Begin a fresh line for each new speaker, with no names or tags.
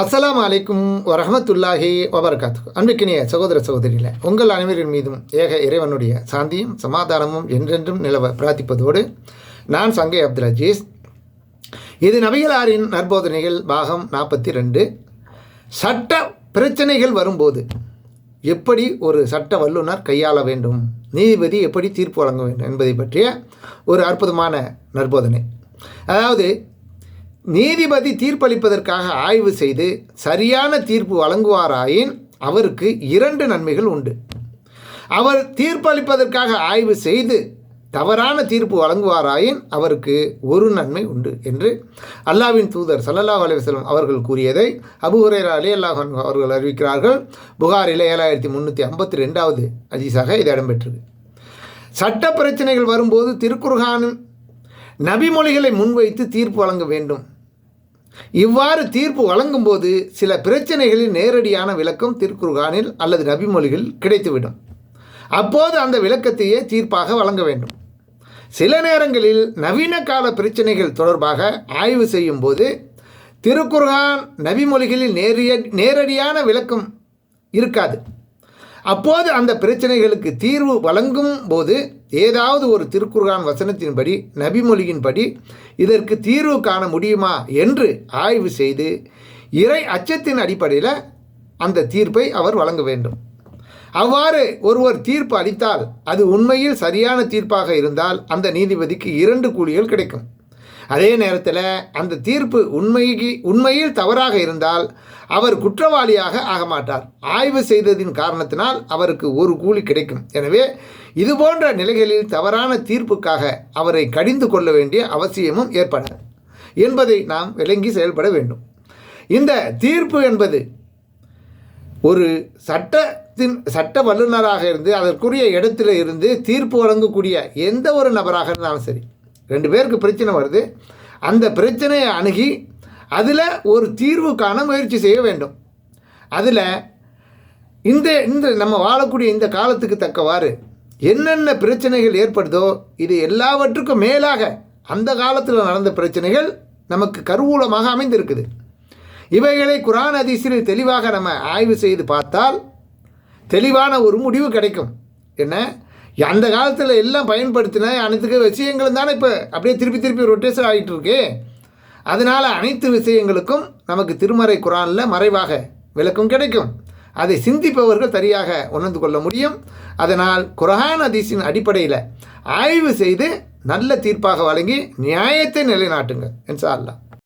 அஸ்லாம் அலைக்கும் வரஹமத்துல்லாஹி வபர்காத்து அன்பிக்கினிய சகோதர சகோதரியில் உங்கள் அனைவரின் மீதும் ஏக இறைவனுடைய சாந்தியும் சமாதானமும் என்றென்றும் நிலவ பிரார்த்திப்பதோடு நான் சங்கை அப்துல் அஜீஸ். இது நபிகளாரின் நற்போதனைகள் பாகம் நாற்பத்தி ரெண்டு சட்ட பிரச்சனைகள் வரும்போது எப்படி ஒரு சட்ட வல்லுனர் கையாள வேண்டும்? நீதிபதி எப்படி தீர்ப்பு வழங்க வேண்டும் என்பதை பற்றிய ஒரு அற்புதமான நற்போதனை. அதாவது நீதிபதி தீர்ப்பளிப்பதற்காக ஆய்வு செய்து சரியான தீர்ப்பு வழங்குவாராயின் அவருக்கு இரண்டு நன்மைகள் உண்டு. அவர் தீர்ப்பளிப்பதற்காக ஆய்வு செய்து தவறான தீர்ப்பு வழங்குவாராயின் அவருக்கு ஒரு நன்மை உண்டு என்று அல்லாவின் தூதர் சல்லல்லாஹ் அலைவசலம் அவர்கள் கூறியதை அபுஹுரேரா அலி அல்லாஹ் அவர்கள் அறிவிக்கிறார்கள். புகாரில் ஏழாயிரத்தி முந்நூற்றி ஐம்பத்தி ரெண்டாவது அஜீஸாக இது இடம்பெற்றது. சட்ட பிரச்சனைகள் வரும்போது திருக்குர்ஹானின் நபிமொழிகளை முன்வைத்து தீர்ப்பு வழங்க வேண்டும். இவ்வாறு தீர்ப்பு வழங்கும்போது சில பிரச்சனைகளின் நேரடியான விளக்கம் திருக்குர்கானில் அல்லது நபிமொழிகளில் கிடைத்துவிடும். அப்போது அந்த விளக்கத்தையே தீர்ப்பாக வழங்க வேண்டும். சில நேரங்களில் நவீன கால பிரச்சனைகள் தொடர்பாக ஆய்வு செய்யும் போது திருக்குர்கான் நபிமொழிகளில் நேரிய நேரடியான விளக்கம் இருக்காது. அப்போது அந்த பிரச்சனைகளுக்கு தீர்வு வழங்கும் போது ஏதாவது ஒரு திருக்குர்கான் வசனத்தின்படி நபிமொழியின்படி இதற்கு தீர்வு காண முடியுமா என்று ஆய்வு செய்து இறை அச்சத்தின் அடிப்படையில் அந்த தீர்ப்பை அவர் வழங்க வேண்டும். அவ்வாறு ஒருவர் தீர்ப்பு அளித்தால் அது உண்மையில் சரியான தீர்ப்பாக இருந்தால் அந்த நீதிபதிக்கு இரண்டு கூலிகள் கிடைக்கும். அதே நேரத்தில் அந்த தீர்ப்பு உண்மைக்கு உண்மையில் தவறாக இருந்தால் அவர் குற்றவாளியாக ஆக மாட்டார். ஆய்வு செய்ததின் காரணத்தினால் அவருக்கு ஒரு கூலி கிடைக்கும். எனவே இது போன்ற நிலைகளில் தவறான தீர்ப்புக்காக அவரை கடிந்து கொள்ள வேண்டிய அவசியமும் ஏற்படாது என்பதை நாம் விளங்கி செயல்பட வேண்டும். இந்த தீர்ப்பு என்பது ஒரு சட்டத்தின் சட்ட வல்லுநராக இருந்து அதற்குரிய இடத்துல இருந்து தீர்ப்பு வழங்கக்கூடிய எந்த ஒரு நபராக இருந்தாலும் சரி ரெண்டு பேருக்கு பிரச்சனை வருது. அந்த பிரச்சனையை அணுகி அதில் ஒரு தீர்வு காண முயற்சி செய்ய வேண்டும். அதில் இந்த இந்த நம்ம வாழக்கூடிய இந்த காலத்துக்கு தக்கவாறு என்னென்ன பிரச்சனைகள் ஏற்படுதோ இது எல்லாவற்றுக்கும் மேலாக அந்த காலத்தில் நடந்த பிரச்சனைகள் நமக்கு கருவூலமாக அமைந்திருக்குது. இவைகளை குரான் அதிசயில் தெளிவாக நம்ம ஆய்வு செய்து பார்த்தால் தெளிவான ஒரு முடிவு கிடைக்கும். என்ன? அந்த காலத்தில் எல்லாம் பயன்படுத்தின அனைத்துக்கு விஷயங்களும் தானே இப்போ அப்படியே திருப்பி திருப்பி ரொட்டேஷன் ஆகிட்டு இருக்கு. அதனால் அனைத்து விஷயங்களுக்கும் நமக்கு திருமறை குரானில் மறைவாக விளக்கம் கிடைக்கும். அதை சிந்திப்பவர்கள் சரியாக உணர்ந்து கொள்ள முடியும். அதனால் குரான் அதிசின் அடிப்படையில் ஆய்வு செய்து நல்ல தீர்ப்பாக வழங்கி நியாயத்தை நிலைநாட்டுங்க என்று அல்லாஹ்.